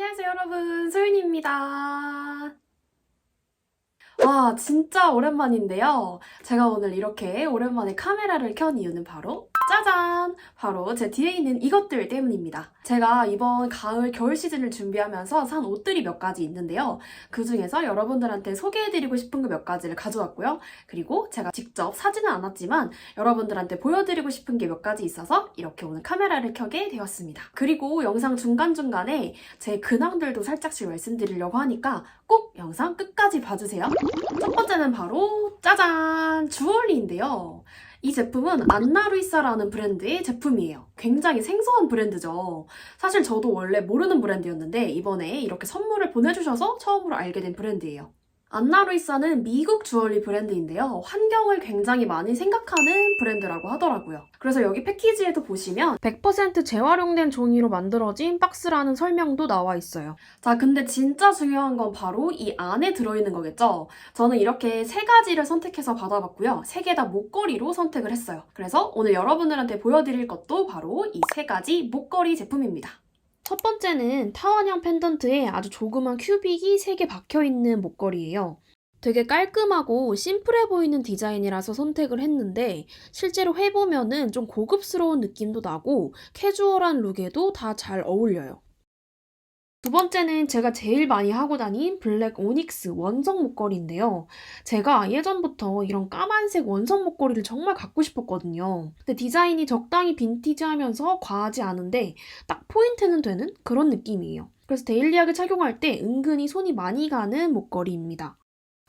안녕하세요, 여러분. 소윤입니다. 와, 진짜 오랜만인데요. 제가 오늘 이렇게 오랜만에 카메라를 켠 이유는 바로 짜잔! 바로 제 뒤에 있는 이것들 때문입니다. 제가 이번 가을, 겨울 시즌을 준비하면서 산 옷들이 몇 가지 있는데요. 그 중에서 여러분들한테 소개해드리고 싶은 거몇 가지를 가져왔고요. 그리고 제가 직접 사지는 않았지만 여러분들한테 보여드리고 싶은 게 몇 가지 있어서 이렇게 오늘 카메라를 켜게 되었습니다. 그리고 영상 중간중간에 제 근황들도 살짝씩 말씀드리려고 하니까 꼭 영상 끝까지 봐주세요. 첫 번째는 바로 짜잔! 주얼리인데요. 이 제품은 안나루이사라는 브랜드의 제품이에요. 굉장히 생소한 브랜드죠. 사실 저도 원래 모르는 브랜드였는데 이번에 이렇게 선물을 보내주셔서 처음으로 알게 된 브랜드예요. 안나루이사는 미국 주얼리 브랜드인데요. 환경을 굉장히 많이 생각하는 브랜드라고 하더라고요. 그래서 여기 패키지에도 보시면 100% 재활용된 종이로 만들어진 박스라는 설명도 나와 있어요. 자, 근데 진짜 중요한 건 바로 이 안에 들어있는 거겠죠? 저는 이렇게 세 가지를 선택해서 받아봤고요. 세 개 다 목걸이로 선택을 했어요. 그래서 오늘 여러분들한테 보여드릴 것도 바로 이 세 가지 목걸이 제품입니다. 첫 번째는 타원형 펜던트에 아주 조그만 큐빅이 3개 박혀있는 목걸이에요. 되게 깔끔하고 심플해 보이는 디자인이라서 선택을 했는데 실제로 해보면은 좀 고급스러운 느낌도 나고 캐주얼한 룩에도 다 잘 어울려요. 두 번째는 제가 제일 많이 하고 다닌 블랙 오닉스 원석 목걸이인데요. 제가 예전부터 이런 까만색 원석 목걸이를 정말 갖고 싶었거든요. 근데 디자인이 적당히 빈티지하면서 과하지 않은데 딱 포인트는 되는 그런 느낌이에요. 그래서 데일리하게 착용할 때 은근히 손이 많이 가는 목걸이입니다.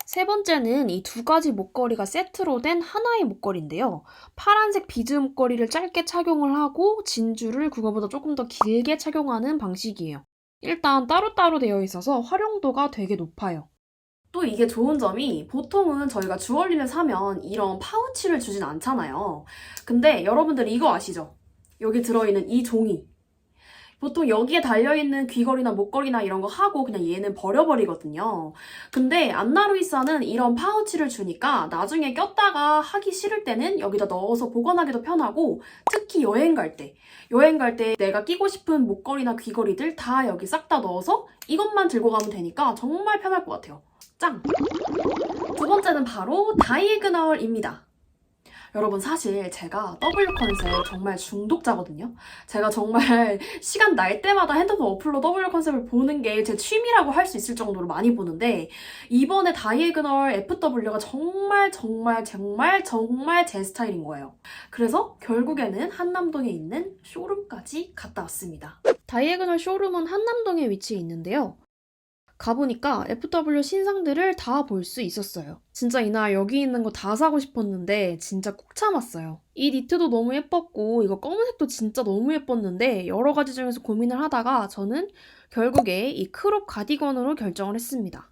세 번째는 이 두 가지 목걸이가 세트로 된 하나의 목걸이인데요. 파란색 비즈 목걸이를 짧게 착용을 하고 진주를 그거보다 조금 더 길게 착용하는 방식이에요. 일단 따로따로 되어 있어서 활용도가 되게 높아요. 또 이게 좋은 점이 보통은 저희가 주얼리를 사면 이런 파우치를 주진 않잖아요. 근데 여러분들 이거 아시죠? 여기 들어있는 이 종이. 보통 여기에 달려있는 귀걸이나 목걸이나 이런 거 하고 그냥 얘는 버려버리거든요. 근데 안나루이사는 이런 파우치를 주니까 나중에 꼈다가 하기 싫을 때는 여기다 넣어서 보관하기도 편하고 특히 여행 갈 때, 여행 갈 때 내가 끼고 싶은 목걸이나 귀걸이들 다 여기 싹 다 넣어서 이것만 들고 가면 되니까 정말 편할 것 같아요. 짱! 두 번째는 바로 다이애그널입니다. 여러분 사실 제가 W 컨셉 정말 중독자거든요. 제가 정말 시간 날 때마다 핸드폰 어플로 W 컨셉을 보는 게 제 취미라고 할 수 있을 정도로 많이 보는데 이번에 다이애그널 FW가 정말 정말 정말 정말 제 스타일인 거예요. 그래서 결국에는 한남동에 있는 쇼룸까지 갔다 왔습니다. 다이애그널 쇼룸은 한남동에 위치해 있는데요. 가보니까 FW 신상들을 다 볼 수 있었어요. 진짜 이날 여기 있는 거 다 사고 싶었는데 진짜 꾹 참았어요. 이 니트도 너무 예뻤고 이거 검은색도 진짜 너무 예뻤는데 여러 가지 중에서 고민을 하다가 저는 결국에 이 크롭 가디건으로 결정을 했습니다.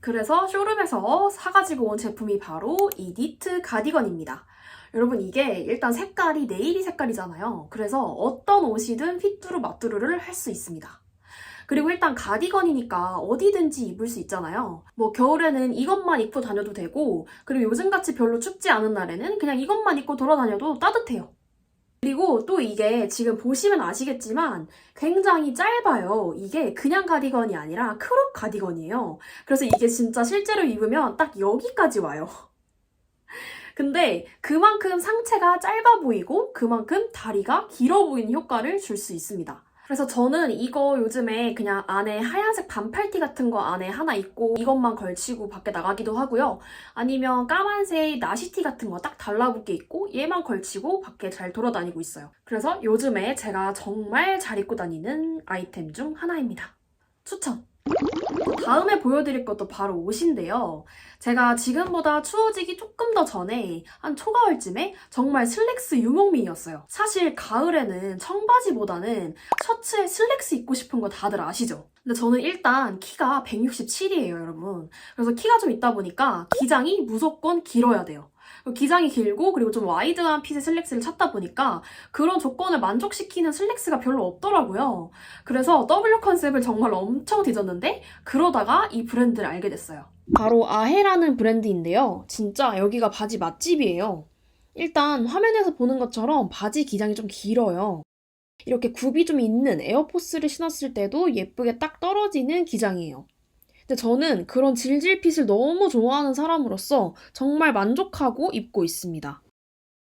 그래서 쇼룸에서 사가지고 온 제품이 바로 이 니트 가디건입니다. 여러분 이게 일단 색깔이 네이비 색깔이잖아요. 그래서 어떤 옷이든 핏두루 맞두루를 할 수 있습니다. 그리고 일단 가디건이니까 어디든지 입을 수 있잖아요. 뭐 겨울에는 이것만 입고 다녀도 되고 그리고 요즘같이 별로 춥지 않은 날에는 그냥 이것만 입고 돌아다녀도 따뜻해요. 그리고 또 이게 지금 보시면 아시겠지만 굉장히 짧아요. 이게 그냥 가디건이 아니라 크롭 가디건이에요. 그래서 이게 진짜 실제로 입으면 딱 여기까지 와요. 근데 그만큼 상체가 짧아 보이고 그만큼 다리가 길어 보이는 효과를 줄 수 있습니다. 그래서 저는 이거 요즘에 그냥 안에 하얀색 반팔티 같은 거 안에 하나 입고 이것만 걸치고 밖에 나가기도 하고요. 아니면 까만색 나시티 같은 거 딱 달라붙게 입고 얘만 걸치고 밖에 잘 돌아다니고 있어요. 그래서 요즘에 제가 정말 잘 입고 다니는 아이템 중 하나입니다. 추천! 다음에 보여드릴 것도 바로 옷인데요. 제가 지금보다 추워지기 조금 더 전에 한 초가을쯤에 정말 슬랙스 유목민이었어요. 사실 가을에는 청바지보다는 셔츠에 슬랙스 입고 싶은 거 다들 아시죠? 근데 저는 일단 키가 167이에요, 여러분. 그래서 키가 좀 있다 보니까 기장이 무조건 길어야 돼요. 기장이 길고 그리고 좀 와이드한 핏의 슬랙스를 찾다 보니까 그런 조건을 만족시키는 슬랙스가 별로 없더라고요. 그래서 W 컨셉을 정말 엄청 뒤졌는데 그러다가 이 브랜드를 알게 됐어요. 바로 아헤라는 브랜드인데요. 진짜 여기가 바지 맛집이에요. 일단 화면에서 보는 것처럼 바지 기장이 좀 길어요. 이렇게 굽이 좀 있는 에어포스를 신었을 때도 예쁘게 딱 떨어지는 기장이에요. 근데 저는 그런 질질핏을 너무 좋아하는 사람으로서 정말 만족하고 입고 있습니다.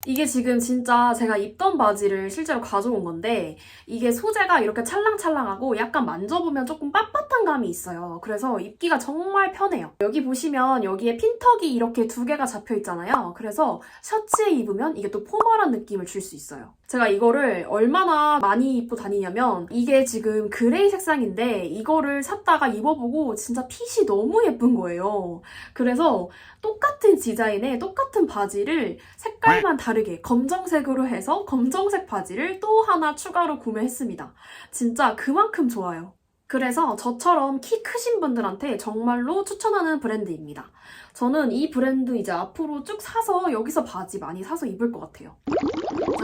이게 지금 진짜 제가 입던 바지를 실제로 가져온 건데 이게 소재가 이렇게 찰랑찰랑하고 약간 만져보면 조금 빳빳한 감이 있어요. 그래서 입기가 정말 편해요. 여기 보시면 여기에 핀턱이 이렇게 두 개가 잡혀 있잖아요. 그래서 셔츠에 입으면 이게 또 포멀한 느낌을 줄 수 있어요. 제가 이거를 얼마나 많이 입고 다니냐면 이게 지금 그레이 색상인데 이거를 샀다가 입어보고 진짜 핏이 너무 예쁜 거예요. 그래서 똑같은 디자인의 똑같은 바지를 색깔만 다르게 검정색으로 해서 검정색 바지를 또 하나 추가로 구매했습니다. 진짜 그만큼 좋아요. 그래서 저처럼 키 크신 분들한테 정말로 추천하는 브랜드입니다. 저는 이 브랜드 이제 앞으로 쭉 사서 여기서 바지 많이 사서 입을 것 같아요.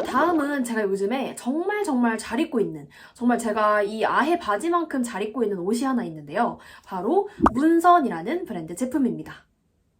자, 다음은 제가 요즘에 정말 정말 잘 입고 있는, 정말 제가 이 아해 바지만큼 잘 입고 있는 옷이 하나 있는데요. 바로 문선이라는 브랜드 제품입니다.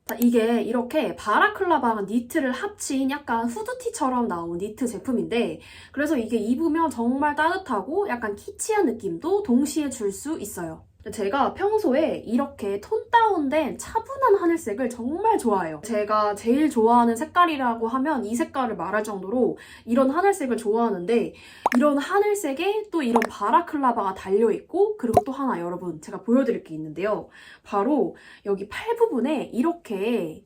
자, 이게 이렇게 바라클라바랑 니트를 합친 약간 후드티처럼 나온 니트 제품인데 그래서 이게 입으면 정말 따뜻하고 약간 키치한 느낌도 동시에 줄 수 있어요. 제가 평소에 이렇게 톤 다운된 차분한 하늘색을 정말 좋아해요. 제가 제일 좋아하는 색깔이라고 하면 이 색깔을 말할 정도로 이런 하늘색을 좋아하는데 이런 하늘색에 또 이런 바라클라바가 달려있고 그리고 또 하나 여러분 제가 보여드릴 게 있는데요. 바로 여기 팔 부분에 이렇게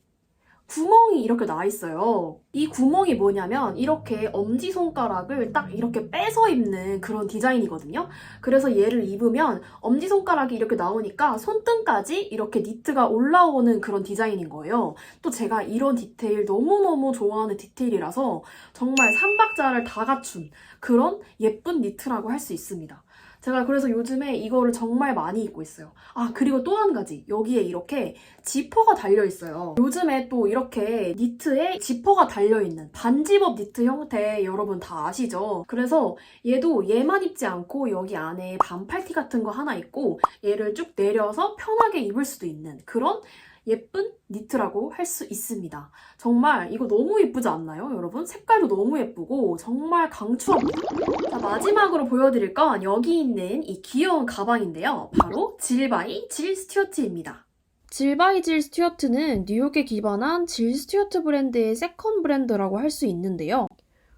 구멍이 이렇게 나 있어요. 이 구멍이 뭐냐면 이렇게 엄지손가락을 딱 이렇게 빼서 입는 그런 디자인이거든요. 그래서 얘를 입으면 엄지손가락이 이렇게 나오니까 손등까지 이렇게 니트가 올라오는 그런 디자인인 거예요. 또 제가 이런 디테일 너무너무 좋아하는 디테일이라서 정말 삼박자를 다 갖춘 그런 예쁜 니트라고 할 수 있습니다. 제가 그래서 요즘에 이거를 정말 많이 입고 있어요. 아, 그리고 또 한 가지. 여기에 이렇게 지퍼가 달려있어요. 요즘에 또 이렇게 니트에 지퍼가 달려있는 반집업 니트 형태 여러분 다 아시죠? 그래서 얘도 얘만 입지 않고 여기 안에 반팔티 같은 거 하나 있고 얘를 쭉 내려서 편하게 입을 수도 있는 그런 예쁜 니트라고 할 수 있습니다. 정말 이거 너무 예쁘지 않나요, 여러분? 색깔도 너무 예쁘고 정말 강추합니다. 자, 마지막으로 보여드릴 건 여기 있는 이 귀여운 가방인데요. 바로 질바이 질 스튜어트입니다. 질바이 질 스튜어트는 뉴욕에 기반한 질 스튜어트 브랜드의 세컨 브랜드라고 할 수 있는데요.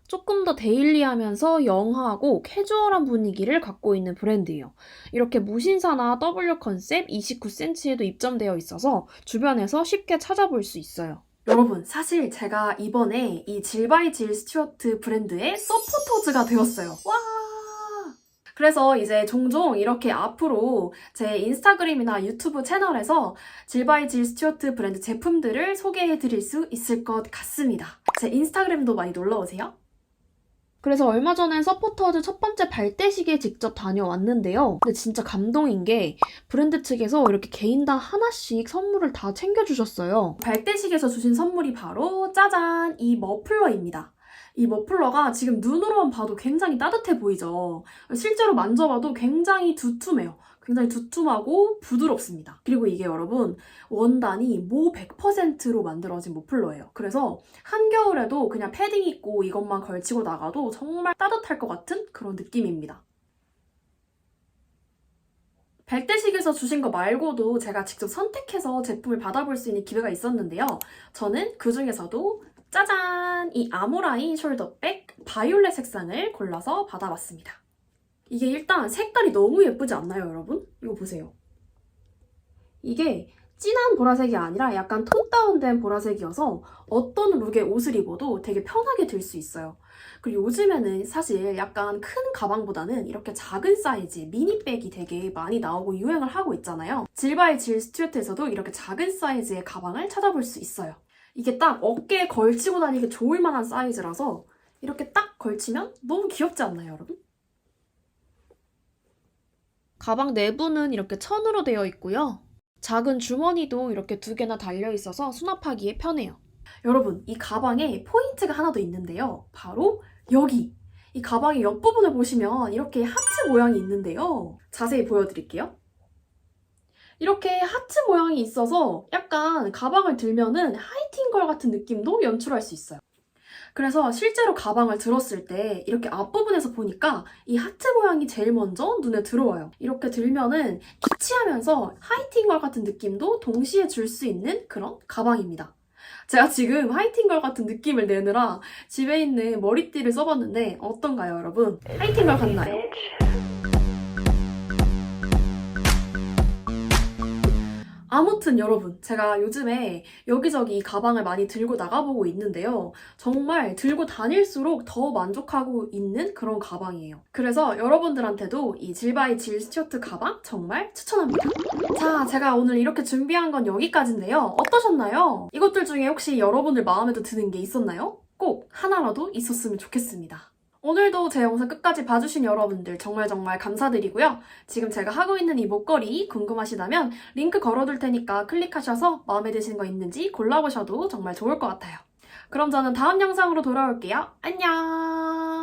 조금 더 데일리하면서 영하고 캐주얼한 분위기를 갖고 있는 브랜드예요. 이렇게 무신사나 W 컨셉 29cm에도 입점되어 있어서 주변에서 쉽게 찾아볼 수 있어요. 여러분, 사실 제가 이번에 이 질바이 질 스튜어트 브랜드의 서포터즈가 되었어요. 와! 그래서 이제 종종 이렇게 앞으로 제 인스타그램이나 유튜브 채널에서 질바이 질 스튜어트 브랜드 제품들을 소개해 드릴 수 있을 것 같습니다. 제 인스타그램도 많이 놀러 오세요. 그래서 얼마 전에 서포터즈 첫 번째 발대식에 직접 다녀왔는데요. 근데 진짜 감동인 게 브랜드 측에서 이렇게 개인당 하나씩 선물을 다 챙겨주셨어요. 발대식에서 주신 선물이 바로 짜잔! 이 머플러입니다. 이 머플러가 지금 눈으로만 봐도 굉장히 따뜻해 보이죠? 실제로 만져봐도 굉장히 두툼해요. 굉장히 두툼하고 부드럽습니다. 그리고 이게 여러분 원단이 모 100%로 만들어진 머플러예요. 그래서 한겨울에도 그냥 패딩 입고 이것만 걸치고 나가도 정말 따뜻할 것 같은 그런 느낌입니다. 발대식에서 주신 거 말고도 제가 직접 선택해서 제품을 받아볼 수 있는 기회가 있었는데요. 저는 그 중에서도 짜잔! 이 아모라인 숄더백 바이올렛 색상을 골라서 받아봤습니다. 이게 일단 색깔이 너무 예쁘지 않나요, 여러분? 이거 보세요. 이게 진한 보라색이 아니라 약간 톤 다운된 보라색이어서 어떤 룩의 옷을 입어도 되게 편하게 들 수 있어요. 그리고 요즘에는 사실 약간 큰 가방보다는 이렇게 작은 사이즈 미니백이 되게 많이 나오고 유행을 하고 있잖아요. 질바의 질 스튜어트에서도 이렇게 작은 사이즈의 가방을 찾아볼 수 있어요. 이게 딱 어깨에 걸치고 다니기 좋을 만한 사이즈라서 이렇게 딱 걸치면 너무 귀엽지 않나요, 여러분? 가방 내부는 이렇게 천으로 되어 있고요. 작은 주머니도 이렇게 두 개나 달려 있어서 수납하기에 편해요. 여러분, 이 가방에 포인트가 하나 더 있는데요. 바로 여기! 이 가방의 옆부분을 보시면 이렇게 하트 모양이 있는데요. 자세히 보여드릴게요. 이렇게 하트 모양이 있어서 약간 가방을 들면은 하이틴걸 같은 느낌도 연출할 수 있어요. 그래서 실제로 가방을 들었을 때 이렇게 앞부분에서 보니까 이 하트 모양이 제일 먼저 눈에 들어와요. 이렇게 들면은 키치하면서 하이틴걸 같은 느낌도 동시에 줄 수 있는 그런 가방입니다. 제가 지금 하이틴걸 같은 느낌을 내느라 집에 있는 머리띠를 써봤는데 어떤가요, 여러분? 하이틴걸 같나요? 아무튼 여러분, 제가 요즘에 여기저기 이 가방을 많이 들고 나가보고 있는데요. 정말 들고 다닐수록 더 만족하고 있는 그런 가방이에요. 그래서 여러분들한테도 이 질바이 질 스튜어트 가방 정말 추천합니다. 자, 제가 오늘 이렇게 준비한 건 여기까지인데요. 어떠셨나요? 이것들 중에 혹시 여러분들 마음에도 드는 게 있었나요? 꼭 하나라도 있었으면 좋겠습니다. 오늘도 제 영상 끝까지 봐주신 여러분들 정말 정말 감사드리고요. 지금 제가 하고 있는 이 목걸이 궁금하시다면 링크 걸어둘 테니까 클릭하셔서 마음에 드시는 거 있는지 골라보셔도 정말 좋을 것 같아요. 그럼 저는 다음 영상으로 돌아올게요. 안녕!